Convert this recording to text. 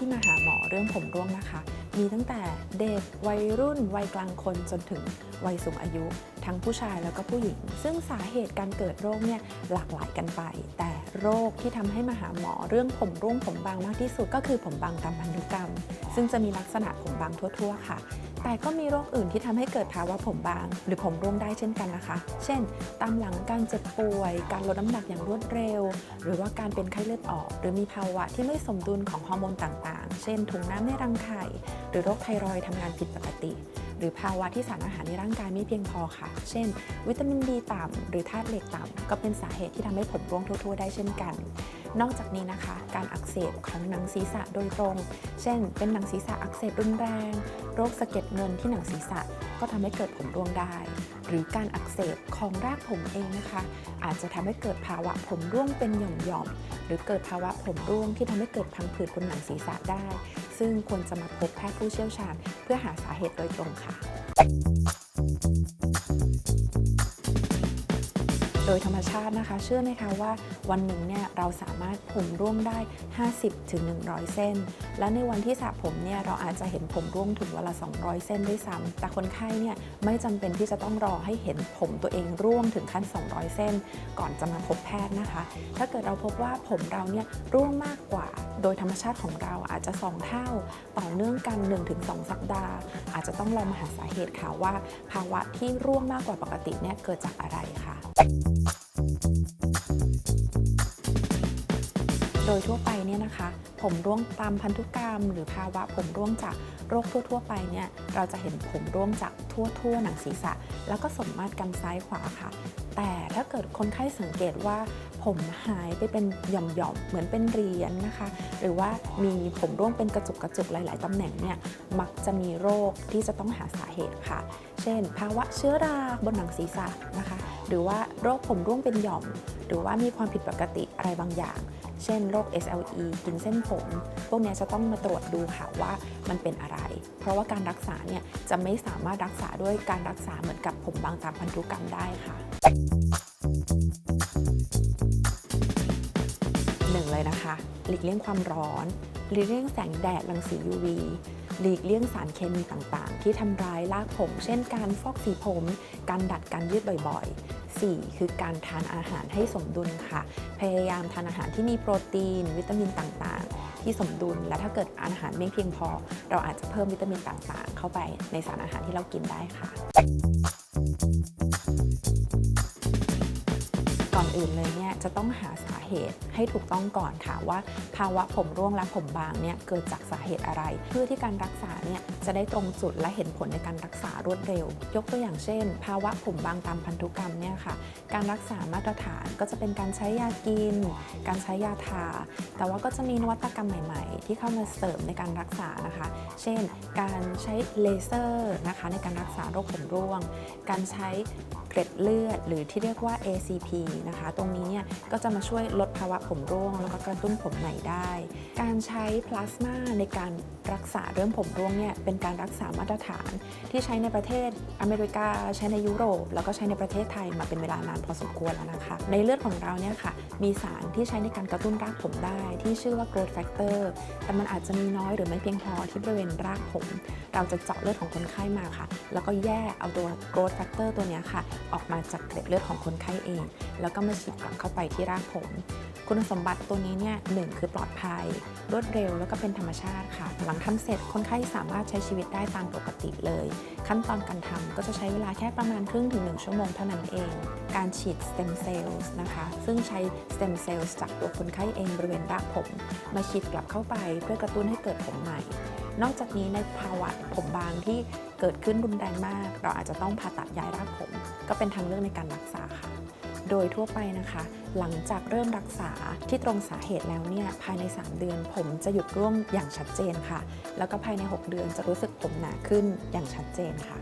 ที่มาหาหมอเรื่องผมร่วงนะคะ มีตั้งแต่เด็กวัยรุ่น วัยกลางคนจนถึงวัยสูงอายุ ทั้งผู้ชายแล้วก็ผู้หญิง ซึ่งสาเหตุการเกิดโรคเนี่ยหลากหลายกันไป แต่ โรคที่ทำให้มาหาหมอเรื่องผมร่วงผมบางมากที่สุดก็คือผมบางตามพันธุกรรม ซึ่งจะมีลักษณะผมบางทั่ว ๆ ค่ะ แต่ก็มีโรคอื่นที่ทำให้เกิดภาวะผมบาง หรือผมร่วงได้เช่นกันนะคะ เช่น ตามหลังการเจ็บป่วย การลดน้ำหนักอย่างรวดเร็ว หรือว่าการเป็นไข้เลือดออก หรือมีภาวะที่ไม่สมดุลของฮอร์โมนต่างๆ เช่นถุงน้ำในรังไข่ หรือโรคไทรอยทำงานผิดปกติ หรือภาวะที่สารอาหารในร่างกายไม่เพียงพอค่ะ เช่น วิตามินดีต่ำหรือธาตุเหล็กต่ำก็เป็นสาเหตุที่ทำให้ผมร่วงทั่ว ๆ ได้เช่นกัน นอกจากนี้นะคะ การอักเสบของหนังศีรษะโดยตรง เช่น เป็นหนังศีรษะอักเสบรุนแรง โรคสะเก็ดเงินที่หนังศีรษะก็ทำให้เกิดผมร่วงได้ หรือการอักเสบของรากผมเองนะคะ อาจจะทำให้เกิดภาวะผมร่วงเป็นหย่อมๆหรือเกิดภาวะผมร่วงที่ทำให้เกิดพังผืดบนหนังศีรษะได้ ซึ่งควรจะมาพบแพทย์ผู้เชี่ยวชาญ เพื่อหาสาเหตุโดยตรงค่ะ ดยธรรมชาตินะคะ เชื่อไหมคะว่าวันหนึ่งเนี่ยเราสามารถผมร่วงได้ 50ถึง100 เส้น และในวันที่สระผมเนี่ยเราอาจจะเห็นผมร่วงถึงวันละ 200 เส้นด้วยซ้ำแต่คนไข้เนี่ยไม่จำเป็นที่จะต้องรอให้เห็นผมตัวเองร่วงถึงขั้น 200 เส้น ก่อนจะมาพบแพทย์นะคะ ถ้าเกิดเราพบว่าผมเราเนี่ยร่วงมากกว่า โดยธรรมชาติของเราอาจจะ 2 เท่า ต่อเนื่องกัน 1-2 สัปดาห์ อาจจะต้องลองมาหาสาเหตุค่ะว่า ภาวะที่ร่วงมากกว่าปกติเนี่ยเกิดจากอะไรค่ะ ดยทั่วไปเนี่ยนะคะ ผมร่วงตามพันธุกรรม หรือภาวะผมร่วงจากโรคทั่ว ๆ ไปเนี่ยเราจะเห็นผมร่วงจากทั่ว ๆ หนังศีรษะ แล้วก็สมมาตรกันซ้ายขวาค่ะ แต่ถ้าเกิดคนไข้สังเกตว่าผมหายไปเป็นหย่อมๆ เหมือนเป็นเรียญนะคะ หรือว่ามีผมร่วงเป็นกระจุกกระจุกหลาย ๆ ตำแหน่งเนี่ย มักจะมีโรคที่จะต้องหาสาเหตุค่ะ เช่น ภาวะเชื้อราบนหนังศีรษะนะคะ หรือว่าโรคผมร่วงเป็นหย่อม หรือว่ามีความผิดปกติอะไรบางอย่าง เช่นโรค SLE กินเส้นผม พวกนี้จะต้องมาตรวจดูค่ะว่ามันเป็นอะไร เพราะว่าการรักษาเนี่ยจะไม่สามารถรักษาด้วยการรักษาเหมือนกับผมบางตามพันธุกรรมได้ค่ะหนึ่งเลยนะคะ หลีกเลี่ยงความร้อน หลีกเลี่ยงแสงแดดรังสี UV หลีกเลี่ยงสารเคมีต่างๆ ที่ทำร้ายรากผม เช่นการฟอกสีผม การดัดการยืดบ่อยๆ 4. คือการทานอาหารให้สมดุลค่ะ พยายามทานอาหารที่มีโปรตีน วิตามินต่างๆ ที่สมดุล และถ้าเกิดอาหารไม่เพียงพอ เราอาจจะเพิ่มวิตามินต่างๆ เข้าไปในสารอาหารที่เรากินได้ค่ะ ก่อนอื่นเลยเนี่ยจะต้องหาสาเหตุให้ถูกต้องก่อนค่ะว่า ภาวะผมร่วงและผมบางเนี่ยเกิดจากสาเหตุอะไร เพื่อที่การรักษาเนี่ยจะได้ตรงจุดและเห็นผลในการรักษารวดเร็ว ยกตัวอย่างเช่น ภาวะผมบางตามพันธุกรรมเนี่ยค่ะ การรักษามาตรฐานก็จะเป็นการใช้ยากิน การใช้ยาทา แต่ว่าก็จะมีนวัตกรรมใหม่ๆ ที่เข้ามาเสริมในการรักษานะคะ เช่น การใช้เลเซอร์นะคะในการรักษาโรคผมร่วง การใช้เกล็ดเลือด หรือที่เรียกว่า ACP นะคะ ตรงนี้เนี่ยก็จะมาช่วยลดภาวะผมร่วง แล้วก็กระตุ้นผมใหม่ได้ การใช้พลาสมาในการรักษาเรื่องผมร่วงเนี่ยเป็นการรักษามาตรฐาน ที่ใช้ในประเทศอเมริกาใช้ในยุโรป แล้วก็ใช้ในประเทศไทยมาเป็นเวลานานพอสมควรแล้วนะคะ ในเลือดของเราเนี่ยค่ะมีสารที่ใช้ในการกระตุ้นรากผมได้ ที่ชื่อว่า growth factor แต่มันอาจจะมีน้อยหรือไม่เพียงพอที่บริเวณรากผม เราจะเจาะเลือดของคนไข้มาค่ะ แล้วก็แยกเอาตัว growth factor ตัวนี้ค่ะ ออกมาจากเกล็ดเลือดของคนไข้เองแล้วก็มาฉีดกลับเข้าไปที่รากผม คุณสมบัติตัวนี้เนี่ยหนึ่งคือปลอดภัย รวดเร็วแล้วก็เป็นธรรมชาติค่ะ หลังทำเสร็จคนไข้สามารถใช้ชีวิตได้ตามปกติเลย ขั้นตอนการทำก็จะใช้เวลาแค่ประมาณครึ่งถึง 1 ชั่วโมงเท่านั้นเอง การฉีดสเต็มเซลล์นะคะ ซึ่งใช้สเต็มเซลล์จากตัวคนไข้เองบริเวณรากผม มาฉีดกลับเข้าไป เพื่อกระตุ้นให้เกิดผมใหม่ นอกจากนี้ในภาวะผมบางที่เกิดขึ้นรุนแรงมาก เราอาจจะต้องผ่าตัดย้ายรากผม ก็เป็นทางเลือกในการรักษาค่ะ โดยทั่วไปนะคะ หลังจากเริ่มรักษาที่ตรงสาเหตุแล้วเนี่ยภายใน 3 เดือน ผมจะหยุดร่วงอย่างชัดเจนค่ะ แล้วก็ภายใน 6 เดือนจะรู้สึกผมหนาขึ้นอย่างชัดเจนค่ะ